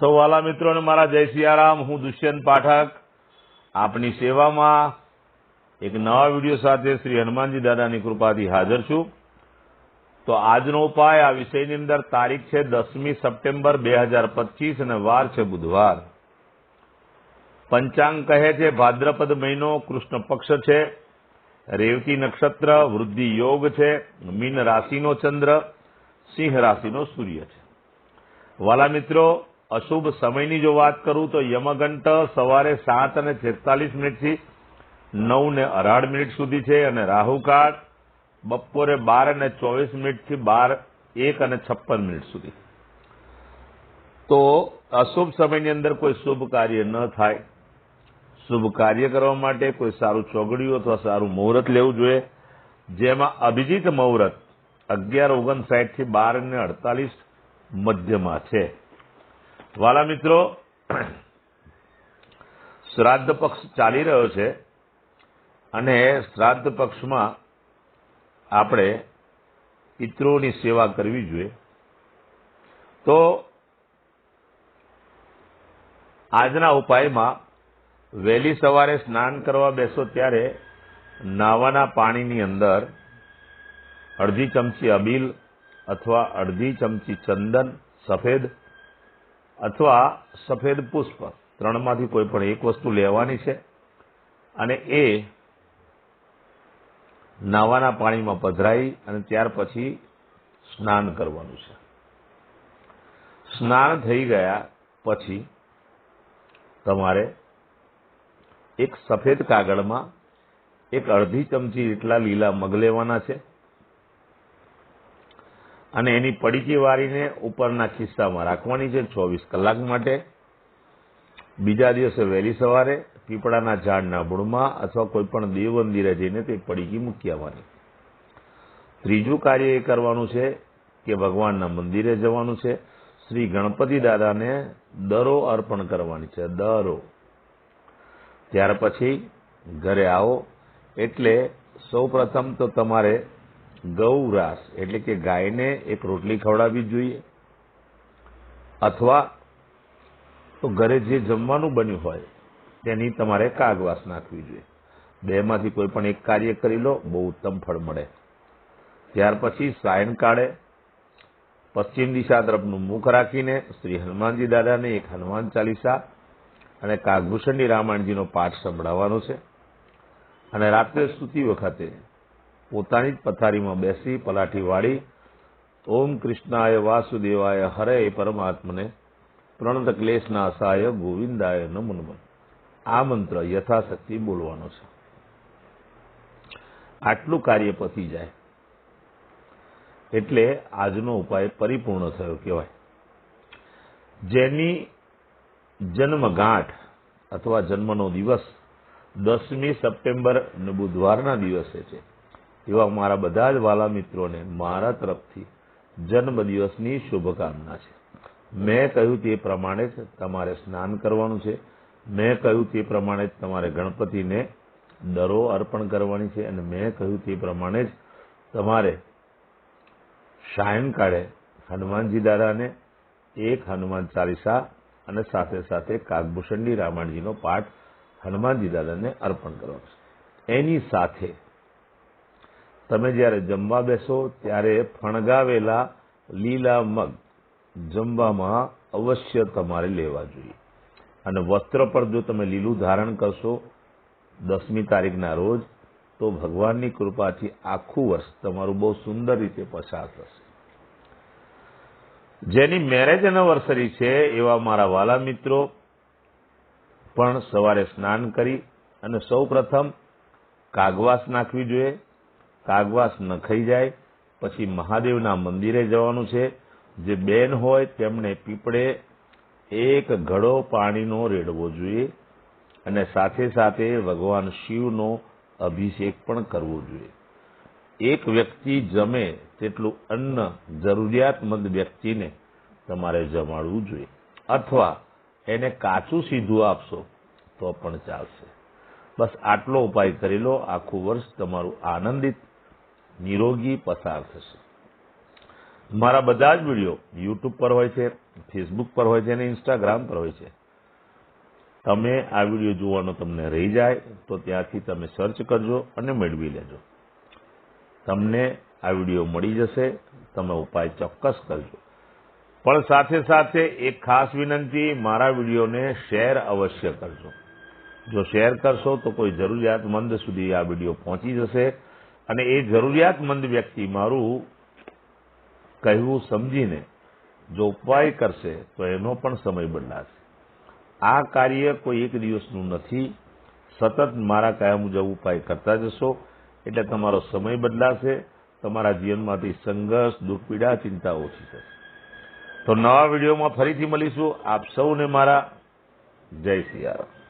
સૌ વાલા મિત્રોને મારા જય સિયારામ, હું દુષ્યંત પાઠક. આપની સેવામાં એક નવા વીડિયો સાથે શ્રી હનુમાનજી દાદાની કૃપાથી હાજર છું. તો આજનો ઉપાય, આ વિષયની અંદર તારીખ છે દસમી સપ્ટેમ્બર બે હજાર પચીસ અને વાર છે બુધવાર. પંચાંગ કહે છે, ભાદ્રપદ મહિનો કૃષ્ણ પક્ષ છે, રેવતી નક્ષત્ર વૃદ્ધિ યોગ છે, મીન રાશિનો ચંદ્ર, સિંહ રાશિનો સૂર્ય છે. વાલા મિત્રો અશુભ સમયની જો વાત કરું તો યમઘંટ સવારે સાત અને છેતાલીસ મિનિટથી નવ ને અઢાર મિનિટ સુધી છે અને રાહુકાળ બપોરે બાર અને ચોવીસ મિનિટથી બાર, એક અને છપ્પન મિનિટ સુધી. તો અશુભ સમયની અંદર કોઈ શુભ કાર્ય ન થાય. શુભ કાર્ય કરવા માટે કોઈ સારું ચોગડિયું અથવા સારું મુહૂર્ત લેવું જોઈએ. જેમાં અભિજીત મુહૂર્ત અગિયાર ઓગણસાઠથી બાર ને અડતાલીસ મધ્યમાં છે. વાલા મિત્રો, શ્રાદ્ધ પક્ષ ચાલી રહ્યો છે અને શ્રાદ્ધ પક્ષમાં આપણે પિતૃઓની સેવા કરવી જોઈએ. તો આજના ઉપાયમાં વહેલી સવારે સ્નાન કરવા બેસો ત્યારે નાવાના પાણીની અંદર અડધી ચમચી અબીલ અથવા અડધી ચમચી ચંદન સફેદ અથવા સફેદ પુષ્પ. ત્રણમાંથી કોઈ પણ એક વસ્તુ લેવાની છે અને એ નાવાના પાણીમાં પધરાઈ અને ત્યાર પછી સ્નાન કરવાનું છે. સ્નાન થઈ ગયા પછી તમારે એક સફેદ કાગળમાં એક અડધી ચમચી જેટલા લીલા મગ લેવાના છે. અને એની પડીકી વાળીને ઉપરના ખિસ્સામાં રાખવાની છે ચોવીસ કલાક માટે. બીજા દિવસે વહેલી સવારે પીપળાના ઝાડના મૂળમાં અથવા કોઈપણ દેવ મંદિરે જઈને તે પડીકી મૂકી આવવાની. ત્રીજું કાર્ય એ કરવાનું છે કે ભગવાનના મંદિરે જવાનું છે. શ્રી ગણપતિ દાદાને દરો અર્પણ કરવાની છે, દરો. ત્યાર પછી ઘરે આવો. એટલે સૌ પ્રથમ તો તમારે ગૌરાસ, એટલે કે ગાયને એક રોટલી ખવડાવવી જોઈએ. અથવા તો ઘરે જે જમવાનું બન્યું હોય, તેની તમારે કાગવાસ નાખવી જોઈએ. બેમાંથી કોઈ પણ એક કાર્ય કરી લો, બહુ ઉત્તમ ફળ મળે. ત્યાર પછી સાયંકાળે પશ્ચિમ દિશા તરફનું મુખ રાખીને શ્રી હનુમાનજી દાદાને એક હનુમાન ચાલીસા અને કાગભૂષણની રામાયણજીનો પાઠ સંભળાવવાનો છે. અને રાત્રે સૂતી વખતે પોતાની જ પથારીમાં બેસી પલાઠી વાળી, ઓમ કૃષ્ણાય વાસુદેવાય હરે પરમાત્મને પ્રણત ક્લેશના અસાય ગોવિંદાય નમઃ આ મંત્ર યથાશક્તિ બોલવાનો છે. આટલું કાર્ય પતી જાય, એટલે આજનો ઉપાય પરિપૂર્ણ થયો કહેવાય. જેની જન્મગાંઠ અથવા જન્મનો દિવસ દસમી સપ્ટેમ્બર બુધવારના દિવસે છે. એવા મારા બધા જ વાલા મિત્રોને મારા તરફથી જન્મદિવસની શુભકામના છે. મેં કહ્યું તે પ્રમાણે જ તમારે સ્નાન કરવાનું છે. મેં કહ્યું તે પ્રમાણે જ તમારે ગણપતિને દરો અર્પણ કરવાની છે અને મેં કહ્યું તે પ્રમાણે જ તમારે સાયંકાળે હનુમાનજી દાદાને એક હનુમાન ચાલીસા અને સાથે સાથે કાગભૂષણની રામાયણજીનો પાઠ હનુમાનજી દાદાને અર્પણ કરવાનો છે. એની સાથે તમે જ્યારે જમવા બેસો, ત્યારે ફણગાવેલા લીલા મગ જમવામાં અવશ્ય તમારે લેવા જોઈએ. અને વસ્ત્ર પર જો તમે લીલું ધારણ કરશો દસમી તારીખના રોજ, તો ભગવાનની કૃપાથી આખું વર્ષ તમારું બહુ સુંદર રીતે પસાર થશે. જેની મેરેજ એનિવર્સરી છે, એવા મારા વાલા મિત્રો, પણ સવારે સ્નાન કરી અને સૌ પ્રથમ કાગવાસ નાખવી જોઈએ. કાગવાસ નખાઈ જાય. પછી મહાદેવના મંદિરે જવાનું છે. જે બેન હોય તેમણે પીપળે એક ઘડો પાણીનો રેડવો જોઈએ અને સાથે સાથે ભગવાન શિવનો અભિષેક પણ કરવો જોઈએ. એક વ્યક્તિ જમે તેટલું અન્ન જરૂરિયાતમંદ વ્યક્તિને તમારે જમાડવું જોઈએ. અથવા એને કાચું સીધું આપશો તો પણ ચાલશે. બસ આટલો ઉપાય કરી લો. આખું વર્ષ તમારું આનંદિત નિરોગી પસાર થશે. મારા બધા જ વીડિયો યુટ્યુબ પર હોય છે ફેસબુક પર હોય છે અને ઇન્સ્ટાગ્રામ પર હોય છે. તમે આ વીડિયો જોવાનો તમને રહી જાય તો ત્યાંથી તમે સર્ચ કરજો અને મેળવી લેજો. તમને આ વીડિયો મળી જશે, તમે ઉપાય ચોક્કસ કરજો. પણ સાથે સાથે એક ખાસ વિનંતી, મારા વિડીયોને શેર અવશ્ય કરજો. જો શેર કરશો તો કોઈ જરૂરિયાતમંદ સુધી આ વીડિયો પહોંચી જશે. અને એ જરૂરિયાતમંદ વ્યક્તિ મારું કહેવું સમજીને જો ઉપાય કરશે, તો એનો પણ સમય બદલાશે. આ કાર્ય કોઈ એક દિવસનું નથી. સતત મારા કયા મુજબ ઉપાય કરતા જશો. એટલે તમારો સમય બદલાશે. તમારા જીવનમાંથી સંઘર્ષ દુઃખપીડા ચિંતા ઓછી થશે. તો નવા વિડીયોમાં ફરીથી મળીશું. આપ સૌને મારા જય સિયારામ